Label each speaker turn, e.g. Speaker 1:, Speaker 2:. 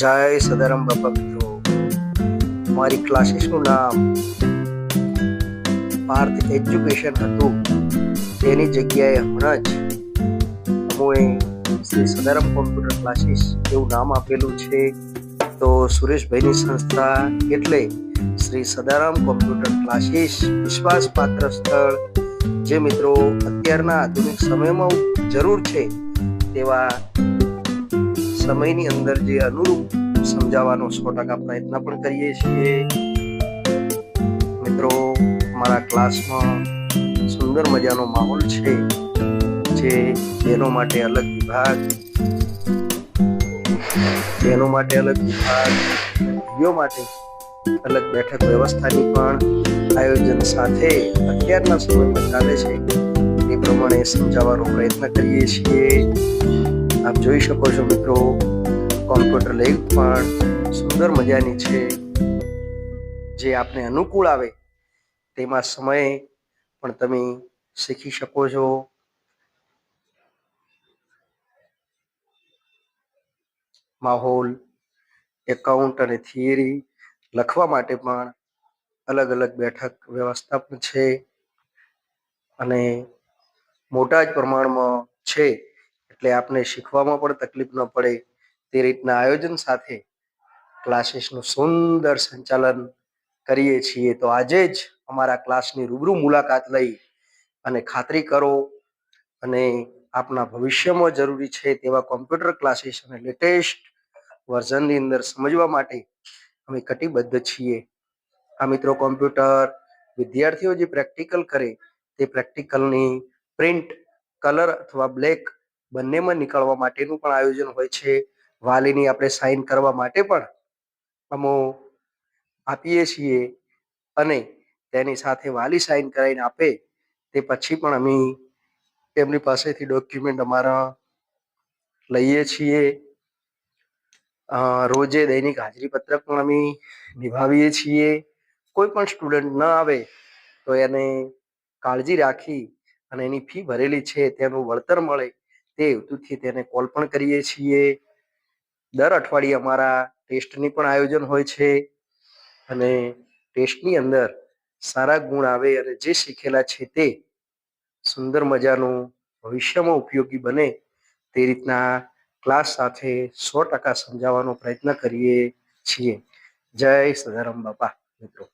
Speaker 1: જય સદારામ બાપા મિત્રો. મારી ક્લાસીસનું નામ? પાર્થ એજ્યુકેશન હતું. તેની જગ્યાએ હમણાં જ અમોએ શ્રી સદારામ કોમ્પ્યુટર ક્લાસીસ એવું નામ આપેલું છે. તો સુરેશભાઈની સંસ્થા એટલે શ્રી સદારામ કોમ્પ્યુટર ક્લાસીસ વિશ્વાસપાત્ર સ્થળ જે મિત્રો અત્યારના આધુનિક સમયમાં જરૂર છે તેવા સમયની અંદર જે અનુરૂપ સમજાવવાનો સો ટકા પ્રયત્ન પણ કરીએ છીએ. મિત્રો, મારા ક્લાસમાં સુંદર મજાનો માહોલ છે, જે જેનો માટે અલગ વિભાગ, જેનો માટે અલગ વિભાગ ભાઈઓ માટે અલગ બેઠક વ્યવસ્થાની પણ આયોજન સાથે અત્યારના સમયમાં ચાલે છે. એ પ્રમાણે સમજાવવાનો પ્રયત્ન કરીએ છીએ. આપ જોઈ શકો છો મિત્રો કોમ્પ્યુટર લેબ પણ સુંદર મજાની છે. જે આપને અનુકૂળ આવે તેમાં સમયે પણ તમે શીખી શકો છો. માહોલ એકાઉન્ટ અને થિયરી લખવા માટે પણ અલગ અલગ બેઠક વ્યવસ્થા પણ છે અને મોટા જ પ્રમાણમાં છે. એટલે આપને શીખવામાં પણ તકલીફ ન પડે તે રીતના આયોજન સાથે ક્લાસીસનું સુંદર સંચાલન કરીએ છીએ. તો આજે જ અમારા ક્લાસની રૂબરૂ મુલાકાત લઈ અને ખાતરી કરો અને આપના ભવિષ્યમાં જરૂરી છે તેવા કોમ્પ્યુટર ક્લાસીસ અને લેટેસ્ટ વર્ઝનની અંદર સમજવા માટે અમે કટિબદ્ધ છીએ. આ મિત્રો કોમ્પ્યુટર વિદ્યાર્થીઓ જે પ્રેક્ટિકલ કરે તે પ્રેક્ટિકલની પ્રિન્ટ કલર અથવા બ્લેક બંનેમાં નીકળવા માટેનું પણ આયોજન હોય છે. વાલીની આપણે સાઈન કરવા માટે પણ અમો આપીએ છીએ અને તેની સાથે વાલી સાઈન કરાવીને આપે તે પછી પણ અમે એમની પાસેથી ડોક્યુમેન્ટ અમારા લઈએ છીએ. રોજે દૈનિક હાજરી પત્રક પણ અમે નિભાવીએ છીએ. કોઈ પણ સ્ટુડન્ટ ન આવે તો એને કાળજી રાખી અને એની ફી ભરેલી છે, તેનું વળતર મળે તે હેતુથી તેને કોલ પણ કરીએ છીએ. દર અઠવાડિયે અમારા ટેસ્ટની પણ આયોજન હોય છે અને ટેસ્ટની અંદર સારા ગુણ આવે અને જે શીખેલા છે તે સુંદર મજાનું ભવિષ્યમાં ઉપયોગી બને તે રીતના ક્લાસ સાથે સો ટકા સમજાવવાનો પ્રયત્ન કરીએ છીએ. જય સદારામ બાપા મિત્રો.